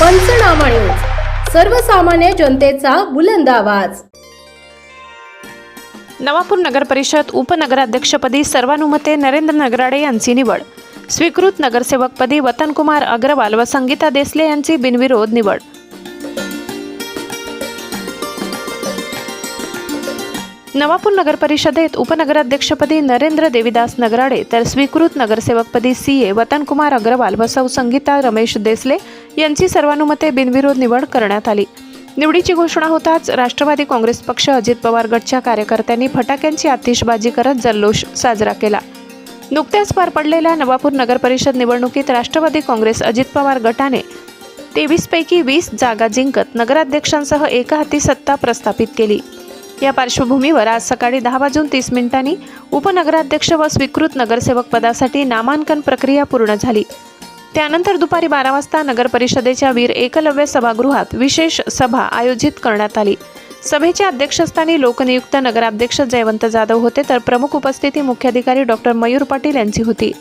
पंचनामा न्यूज. सर्वसामान्य जनतेचा बुलंद आवाज. नवापूर नगर परिषद उपनगराध्यक्षपदी सर्वानुमते नरेंद्र नगराडे यांची निवड. स्वीकृत नगरसेवकपदी वतनकुमार अग्रवाल व संगीता देसले यांची बिनविरोध निवड. नवापूर नगर परिषदेत उपनगराध्यक्षपदी नरेंद्र देविदास नगराडे तर स्वीकृत नगरसेवकपदी सी ए वतनकुमार अग्रवाल व सौ संगीता रमेश देसले यांची सर्वानुमते बिनविरोध निवड करण्यात आली. निवडीची घोषणा होताच राष्ट्रवादी काँग्रेस पक्ष अजित पवार गटच्या कार्यकर्त्यांनी फटाक्यांची आतिषबाजी करत जल्लोष साजरा केला. नुकत्याच पार पडलेल्या नवापूर नगर परिषद निवडणुकीत राष्ट्रवादी काँग्रेस अजित पवार गटाने तेवीसपैकी वीस जागा जिंकत नगराध्यक्षांसह एका हाती सत्ता प्रस्थापित केली. या पार्श्वभूमीवर आज सकाळी दहा वाजून तीस मिनिटांनी उपनगराध्यक्ष व स्वीकृत नगरसेवक पदासाठी नामांकन प्रक्रिया पूर्ण झाली. त्यानंतर दुपारी बारा वाजता नगर परिषदेच्या वीर एकलव्य सभागृहात विशेष सभा आयोजित करण्यात आली. सभेच्या अध्यक्षस्थानी लोकनियुक्त नगराध्यक्ष जयवंत जाधव होते तर प्रमुख उपस्थिती मुख्याधिकारी डॉक्टर मयूर पाटील यांची होती.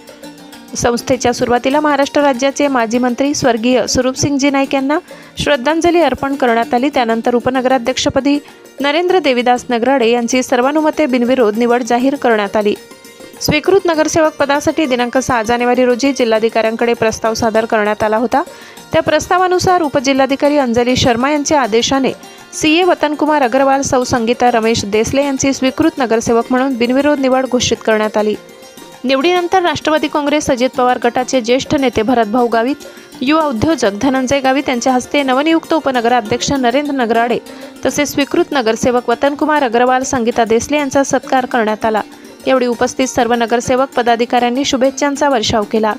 संस्थेच्या सुरुवातीला महाराष्ट्र राज्याचे माजी मंत्री स्वर्गीय स्वरूपसिंगजी नाईक यांना श्रद्धांजली अर्पण करण्यात आली. त्यानंतर उपनगराध्यक्षपदी नरेंद्र देविदास नगराडे यांची सर्वानुमते बिनविरोध निवड जाहीर करण्यात आली. स्वीकृत नगरसेवक पदासाठी दिनांक सहा जानेवारी रोजी जिल्हाधिकाऱ्यांकडे प्रस्ताव सादर करण्यात आला होता. त्या प्रस्तावानुसार उपजिल्हाधिकारी अंजली शर्मा यांच्या आदेशाने सी ए वतनकुमार अग्रवाल सौ संगीता रमेश देसले यांची स्वीकृत नगरसेवक म्हणून बिनविरोध निवड घोषित करण्यात आली. निवडीनंतर राष्ट्रवादी काँग्रेस अजित पवार गटाचे ज्येष्ठ नेते भरतभाऊ गावित युवा उद्योजक धनंजय गावित यांच्या हस्ते नवनियुक्त उपनगराध्यक्ष नरेंद्र नगराडे तसेच स्वीकृत नगरसेवक वतनकुमार अग्रवाल संगीता देसले यांचा सत्कार करण्यात आला. यावेळी उपस्थित सर्व नगरसेवक पदाधिकाऱ्यांनी शुभेच्छांचा वर्षाव केला.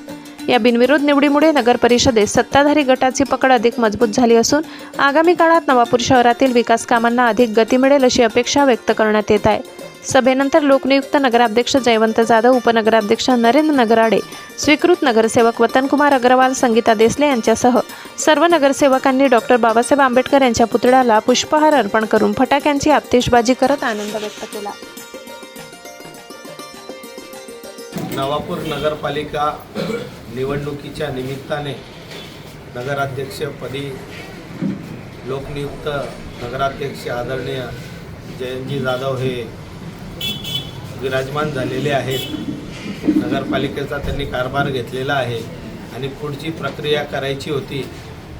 या बिनविरोध निवडीमुळे नगर परिषदेत सत्ताधारी गटाची पकड अधिक मजबूत झाली असून आगामी काळात नवापूर शहरातील विकास कामांना अधिक गती मिळेल अशी अपेक्षा व्यक्त करण्यात येत आहे. सभेनंतर लोकनियुक्त नगराध्यक्ष जयवंत जाधव उपनगराध्यक्ष नरेंद्र नगराडे स्वीकृत नगरसेवक वतनकुमार अग्रवाल संगीता देसले यांच्यासह सर्व नगरसेवकांनी डॉक्टर बाबासाहेब आंबेडकर यांच्या पुतळ्याला पुष्पहार अर्पण करून फटाक्यांची आतिषबाजी करत आनंद व्यक्त केला. नवापूर नगरपालिका निवडणुकीच्या निमित्ताने नगराध्यक्षपदी लोकनियुक्त नगराध्यक्ष आदरणीय जयंतजी जाधव हे विराजमान झालेले आहेत. नगरपालिकेचा त्यांनी कारभार घेतलेला आहे. आणि पुढची प्रक्रिया करायची होती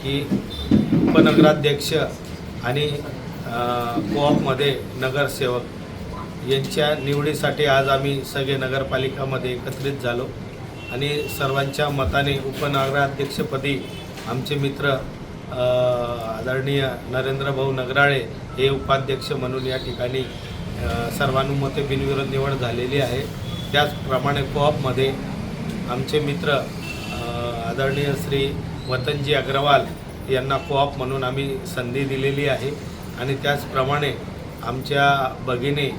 की उपनगराध्यक्ष आणि कोऑपमध्ये नगरसेवक यांच्या निवडीसाठी आज आम्ही सगळे नगरपालिकामध्ये एकत्रित झालो. आणि सर्वांच्या मताने उपनगराध्यक्षपदी आमचे मित्र आदरणीय नरेंद्रभाऊ नगराळे हे उपाध्यक्ष म्हणून या ठिकाणी सर्वानुमते बिनविरोध निवड झालेली आहे. त्याचप्रमाणे कोऑपमध्ये आमचे मित्र आदरणीय श्री वतनजी अग्रवाल यांना कोऑप म्हणून आम्ही संधी दिलेली आहे. आणि त्याचप्रमाणे आमच्या भगिनी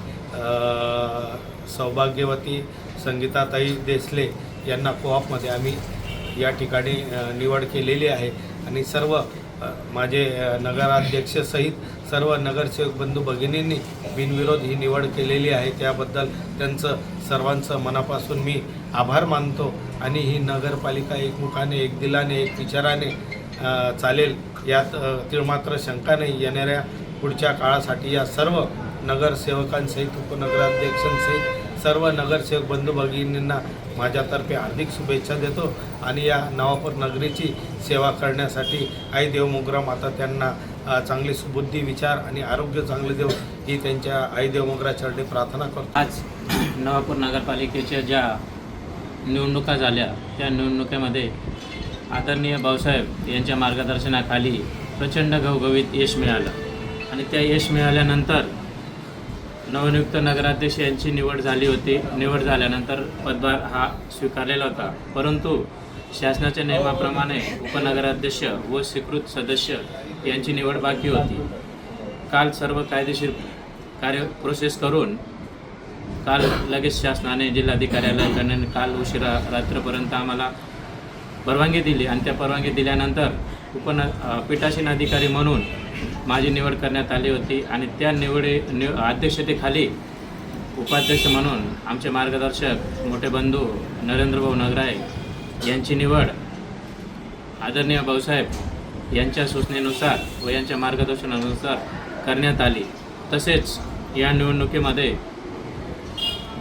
सौभाग्यवती संगीताताई देसले यांना कोऑपमध्ये आम्ही या ठिकाणी निवड केलेली आहे. आणि सर्व माझे नगराध्यक्षसहित सर्व नगरसेवक बंधू भगिनींनी बिनविरोध ही निवड केलेली आहे. त्याबद्दल त्यांचं सर्वांचं मनापासून मी आभार मानतो आणि ही नगरपालिका एकमुखाने एक दिलाने एक विचाराने चालेल. यात तिळमात्र शंका नाही. येणाऱ्या पुढच्या काळासाठी या सर्व नगरसेवकांसहित उपनगराध्यक्षांसहित सर्व नगरसेवक बंधू भगिनींना माझ्यातर्फे हार्दिक शुभेच्छा देतो आणि या नवापूर नगरीची सेवा करण्यासाठी आई देवमोगरा माता त्यांना चांगली सुबुद्धी विचार आणि आरोग्य चांगले देव ही त्यांच्या आई देवमोगरा चरणी प्रार्थना करतो. आज नवापूर नगरपालिकेच्या ज्या निवडणुका झाल्या त्या निवडणुकीमध्ये आदरणीय भाऊसाहेब यांच्या मार्गदर्शनाखाली प्रचंड घवघवीत यश मिळालं. आणि त्या यश मिळाल्यानंतर नवनियुक्त नगराध्यक्ष यांची निवड झाली होती. निवड झाल्यानंतर पदभार हा स्वीकारलेला होता. परंतु शासनाच्या नियमाप्रमाणे उपनगराध्यक्ष व स्वीकृत सदस्य यांची निवड बाकी होती. काल सर्व कायदेशीर कार्य प्रोसेस करून काल लगेच शासनाने जिल्हाधिकाऱ्यालयाकडे काल उशिरा रात्रपर्यंत आम्हाला परवानगी दिली. आणि त्या परवानगी दिल्यानंतर उपन पीठासीन अधिकारी म्हणून माझी निवड करण्यात आली होती आणि त्या निवडी निव अध्यक्षतेखाली उपाध्यक्ष म्हणून आमचे मार्गदर्शक मोठे बंधू नरेंद्रभाऊ नगराय यांची निवड आदरणीय भाऊसाहेब यांच्या सूचनेनुसार व यांच्या मार्गदर्शनानुसार करण्यात आली. तसेच या निवडणुकीमध्ये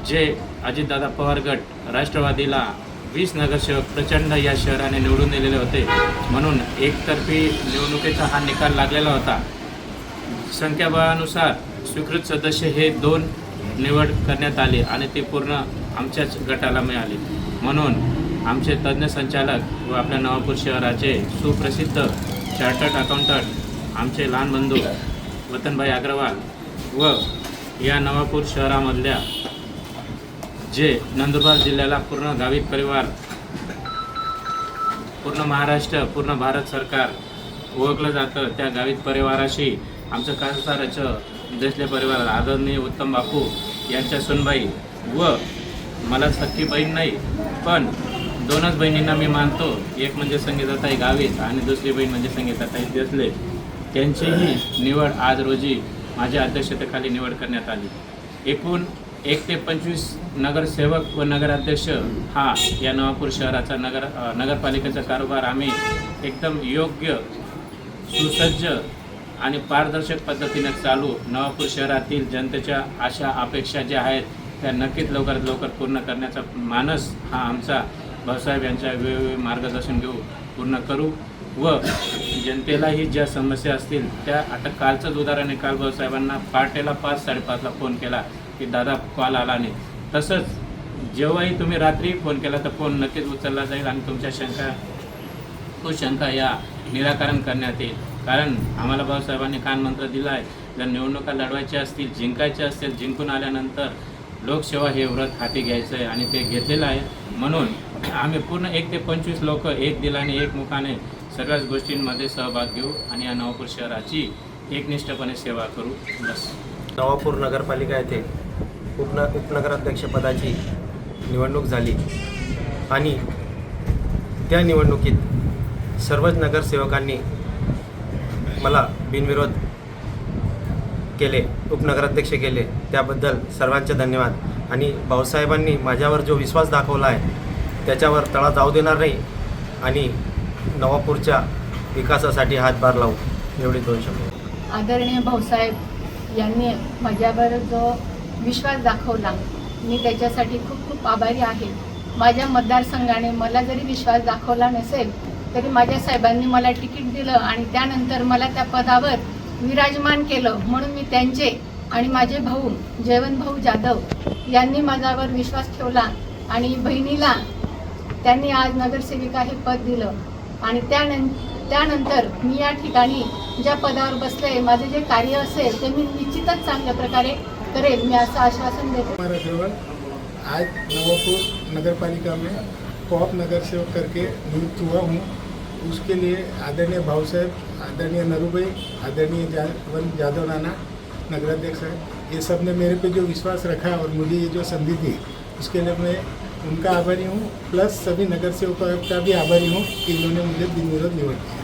जे अजितदादा पवार गट राष्ट्रवादीला वीस नगरसेवक प्रचंड या शहराने निवडून दिलेले होते म्हणून एकतर्फी निवडणुकीचा हा निकाल लागलेला होता. संख्याबळानुसार स्वीकृत सदस्य हे दोन निवड करण्यात आले आणि ते पूर्ण आमच्याच गटाला मिळाले. म्हणून आमचे तज्ज्ञ संचालक व आपल्या नवापूर शहराचे सुप्रसिद्ध चार्टर्ड अकाउंटंट आमचे लहान बंधू वतनभाई अग्रवाल व या नवापूर शहरामधल्या जे नंदुरबार जिल्ह्याला पूर्ण गावित परिवार पूर्ण महाराष्ट्र पूर्ण भारत सरकार ओळखलं जातं त्या गावित परिवाराशी आमचं कासाराचं देशले परिवार आदरणीय उत्तम बापू यांच्या सुनबाई व मला सख्खी बहीण नाही पण दोनच बहिणींना मी मानतो. एक म्हणजे संगीताताई गावीत आणि दुसरी बहीण म्हणजे संगीताताई देसले. त्यांचीही निवड आज रोजी माझ्या अध्यक्षतेखाली निवड करण्यात आली. एकूण एक ते पंचवीस नगरसेवक व नगराध्यक्ष हा या नवापूर शहराचा नगर नगरपालिकेचा कारभार आम्ही एकदम योग्य सुसज्ज आणि पारदर्शक पद्धतीने चालू नवापूर शहरातील जनतेच्या आशा अपेक्षा ज्या आहेत त्या नक्कीच लवकरात लवकर पूर्ण करण्याचा मानस हा आमचा भाऊसाहेब यांच्या वेळोवेळी मार्गदर्शन घेऊ पूर्ण करू व जनतेलाही ज्या समस्या असतील त्या आता कालचंच उदाहरण आहे. काल भाऊसाहेबांना पहाटेला पाच साडेपाचला फोन केला की दादा कॉल आला नाही. तसंच जेव्हाही तुम्ही रात्री फोन केला तर फोन नक्कीच उचलला जाईल आणि तुमच्या शंका तो शंका या निराकरण करण्यात येईल. कारण आम्हाला बाबासाहेबांनी कानमंत्र दिला आहे जर निवडणुका लढवायच्या असतील जिंकायच्या असतील जिंकून आल्यानंतर लोकसेवा हे व्रत हाती घ्यायचं आहे आणि ते घेतलेलं आहे. म्हणून आम्ही पूर्ण एक ते पंचवीस लोक एक दिलाने एक मुखाने सगळ्याच गोष्टींमध्ये सहभाग घेऊ आणि या नवापूर शहराची एकनिष्ठपणे सेवा करू. बस. नवापूर नगरपालिका येथे उपन उपनगराध्यक्षपदाची निवडणूक झाली आणि त्या निवडणुकीत सर्वच नगरसेवकांनी मला बिनविरोध केले उपनगराध्यक्ष केले त्याबद्दल सर्वांचे धन्यवाद. आणि भाऊसाहेबांनी माझ्यावर जो विश्वास दाखवला आहे त्याच्यावर तळा जाऊ देणार नाही आणि नवापूरच्या विकासासाठी हातभार लावू. एवढी दोन शब्द. आदरणीय भाऊसाहेब यांनी माझ्यावर जो विश्वास दाखवला मी त्याच्यासाठी खूप खूप आभारी आहे. माझ्या मतदारसंघाने मला जरी विश्वास दाखवला नसेल तरी माझ्या साहेबांनी मला तिकीट दिलं आणि त्यानंतर मला त्या पदावर विराजमान केलं म्हणून मी त्यांचे आणि माझे भाऊ जयवंत भाऊ जाधव यांनी माझ्यावर विश्वास ठेवला आणि बहिणीला त्यांनी आज नगरसेविका हे पद दिलं. आणि त्यानं त्यानंतर मी या ठिकाणी ज्या पदावर बसले माझे जे कार्य असेल ते मी निश्चितच चांगल्या प्रकारे करेल. मी असं आश्वासन देतो. आज नवापूर नगरपालिका में कोऑप नगर सेवक करके नियुक्त हुआ हूँ। उसके लिए आदरणीय भाव साहब, आदरणीय नरू भाई, आदरणीय जावन जादव नाना, नगराध्यक्ष साहब, ये सबने मेरे पे जो विश्वास रखा और मुझे ये जो संधि दी, उसके लिए मैं उनका आभारी हूँ। प्लस सभी नगर सेवकों का भी आभारी हूँ कि इन्होंने मुझे दिन विरोध निवट किया।